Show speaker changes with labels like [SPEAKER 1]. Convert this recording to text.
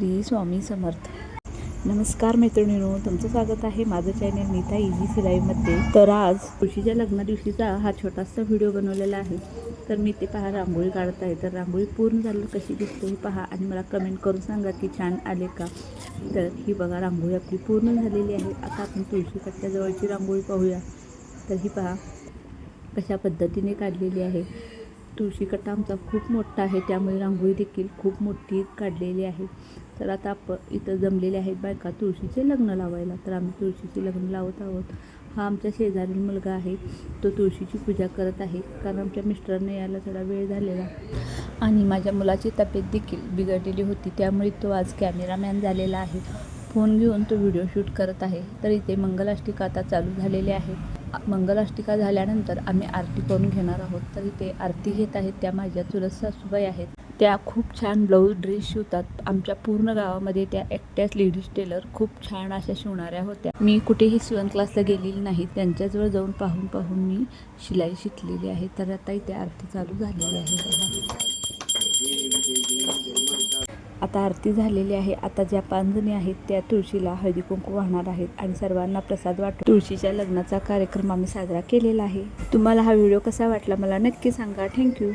[SPEAKER 1] श्री स्वामी समर्थ. नमस्कार मैत्रिणींनो तुमचं स्वागत आहे माझं चॅनल नीता इझी सिलाईमध्ये तर आज तुळशीच्या लग्ना दिवशीचा हा छोटासा व्हिडिओ बनवलेला आहे. तर मी ते पहा रांगोळी काढत आहे तर रांगोळी पूर्ण झालं कशी दिसते हे पहा आणि मला कमेंट करून सांगा की छान आले का? तर ही बघा रांगोळी आपली पूर्ण झालेली आहे. आता आपण तुळशी कट्ट्याजवळची रांगोळी पाहूया. तर ही पहा कशा पद्धतीने काढलेली आहे. तुळशी कट्टा आमचा खूप मोठा आहे त्यामुळे रांगोळी देखील खूप मोठी काढलेली आहे. तर आता आपण इथं जमलेले आहेत बायका तुळशीचे लग्न लावायला. तर आम्ही तुळशीचे लग्न लावत आहोत. हा आमच्या शेजारील मुलगा आहे तो तुळशीची पूजा करत आहे. कारण आमच्या मिस्टरांना यायला थोडा वेळ झालेला. आणि माझ्या मुलाची तब्येत देखील बिघडलेली होती त्यामुळे तो आज कॅमेरामॅन झालेला आहे. फोन घेऊन तो व्हिडिओ शूट करत आहे. तर इथे मंगलाष्टिका आता चालू झालेली आहे. मंगलाष्टिका झाल्यानंतर आम्ही आरती करून घेणार आहोत. तर इथे आरती घेत आहेत त्या माझ्या चुलत सासूबाई आहेत. त्या खूप छान ब्लाऊज ड्रेस शिवतात. आमच्या पूर्ण गावामध्ये त्या एकट्याच लेडीज टेलर खूप छान अशा शिवणाऱ्या होत्या. मी कुठेही शिवण क्लासला गेलेली नाही. त्यांच्याजवळ जाऊन पाहून पाहून मी शिलाई शिकलेली आहे. तर आता इथे आरती चालू झालेली आहे. आता आरती झालेली आहे. आता ज्या पाच जणी आहेत त्या तुळशीला हळदी कुंकू वाहणार आहेत आणि सर्वांना प्रसाद वाटतो. तुळशीच्या लग्नाचा कार्यक्रम आम्ही साजरा केलेला आहे. तुम्हाला हा व्हिडिओ कसा वाटला मला नक्की सांगा. थँक्यू